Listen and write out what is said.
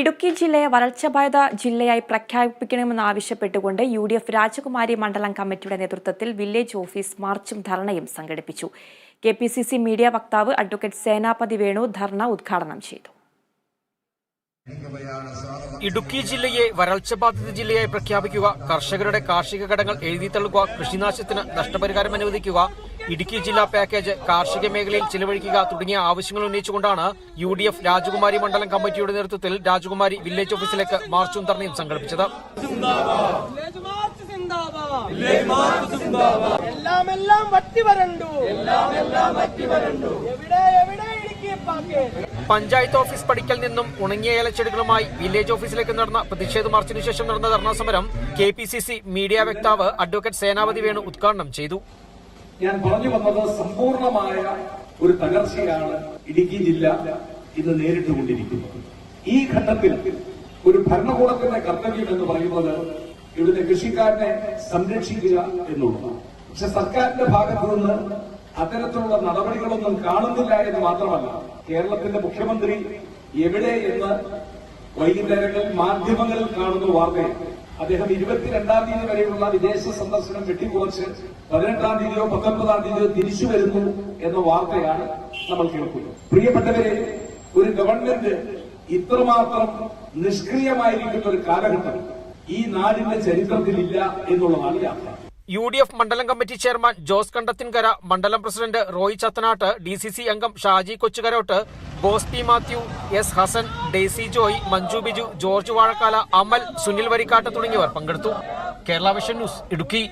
ഇടുക്കി ജില്ലയെ വരൾച്ചബാധിത ജില്ലയായി പ്രഖ്യാപിക്കണമെന്നാവശ്യപ്പെട്ടുകൊണ്ട് യു ഡി എഫ് രാജകുമാരി മണ്ഡലം കമ്മിറ്റിയുടെ നേതൃത്വത്തിൽ വില്ലേജ് ഓഫീസ് മാർച്ചും ധർണയും സംഘടിപ്പിച്ചു. K P C C media വക്താവ് അഡ്വക്കേറ്റ് സേനാപതി വേണു ധർണ ഉദ്ഘാടനം ചെയ്തു. ഇടുക്കി ജില്ലയെ വരൾച്ച ബാധിത ജില്ലയായി പ്രഖ്യാപിക്കുക കർഷകരുടെ കാർഷിക കടങ്ങൾ എഴുതി തള്ളുക കൃഷിനാശത്തിന് നഷ്ടപരിഹാരം അനുവദിക്കുക ഇടുക്കി ജില്ലാ പാക്കേജ് കാർഷിക മേഖലയിൽ ചിലവഴിക്കുക തുടങ്ങിയ ആവശ്യങ്ങൾ ഉന്നയിച്ചുകൊണ്ടാണ് യു ഡി എഫ് രാജകുമാരി മണ്ഡലം കമ്മിറ്റിയുടെ നേതൃത്വത്തിൽ രാജകുമാരി വില്ലേജ് ഓഫീസിലേക്ക് മാർച്ചും ധർണയും സംഘടിപ്പിച്ചത്. എല്ലാം എല്ലാം വറ്റി വരണ്ടു. എല്ലാം എല്ലാം വറ്റി വരണ്ടു എവിടെ എവിടെ ഇടുക്കി പാക്കേജ് പഞ്ചായത്ത് ഓഫീസ് പടിക്കൽ നിന്നും ഉണങ്ങിയ ഇലച്ചെടികളുമായി വില്ലേജ് ഓഫീസിലേക്ക് നടന്ന പ്രതിഷേധ മാർച്ചിനു ശേഷം നടന്ന ധർണാ സമരം K P C C media വക്താവ് അഡ്വക്കേറ്റ് സേനാപതി വേണു ഉദ്ഘാടനം ചെയ്തു. ഞാൻ പറഞ്ഞു വന്നത് സമ്പൂർണമായ ഒരു തകർച്ചയാണ് ഇടുക്കി ജില്ല ഇന്ന് നേരിട്ടുകൊണ്ടിരിക്കുന്നത്. ഈ ഘട്ടത്തിൽ ഒരു ഭരണകൂടത്തിന്റെ കർത്തവ്യം എന്ന് പറയുന്നത് ഇവിടുത്തെ കൃഷിക്കാരനെ സംരക്ഷിക്കുക എന്നുള്ളതാണ്. പക്ഷെ സർക്കാരിന്റെ ഭാഗത്തു നിന്ന് അത്തരത്തിലുള്ള നടപടികളൊന്നും കാണുന്നില്ല എന്ന് മാത്രമല്ല കേരളത്തിന്റെ മുഖ്യമന്ത്രി എവിടെ എന്ന് വൈകുന്നേരങ്ങളിൽ മാധ്യമങ്ങളിൽ കാണുന്ന വാർത്തയിൽ അദ്ദേഹം ഇരുപത്തിരണ്ടാം തീയതി വരെയുള്ള വിദേശ സന്ദർശനം വെട്ടിക്കുറച്ച് പതിനെട്ടാം തീയതിയോ പത്തൊൻപതാം തീയതിയോ തിരിച്ചു വരുന്നു എന്ന വാർത്തയാണ് നമ്മൾ കേൾക്കുന്നത്. പ്രിയപ്പെട്ടവരെ ഒരു ഗവൺമെന്റ് ഇത്രമാത്രം നിഷ്ക്രിയമായിരിക്കുന്ന ഒരു കാലഘട്ടം ഈ നാടിന്റെ ചരിത്രത്തിലില്ല എന്നുള്ളതാണ് യാത്ര യു ഡി എഫ് മണ്ഡലം കമ്മിറ്റി ചെയർമാൻ ജോസ് കണ്ടത്തിൻകര മണ്ഡലം president Roy Chathanattu D C C അംഗം Shaji Kochukarottu Bose P Mathew S Hasan Daisy Joy Manju Biju George Vazhakkala Amal Sunil Varikkattu തുടങ്ങിയവർ പങ്കെടുത്തു. Kerala Vision News Idukki.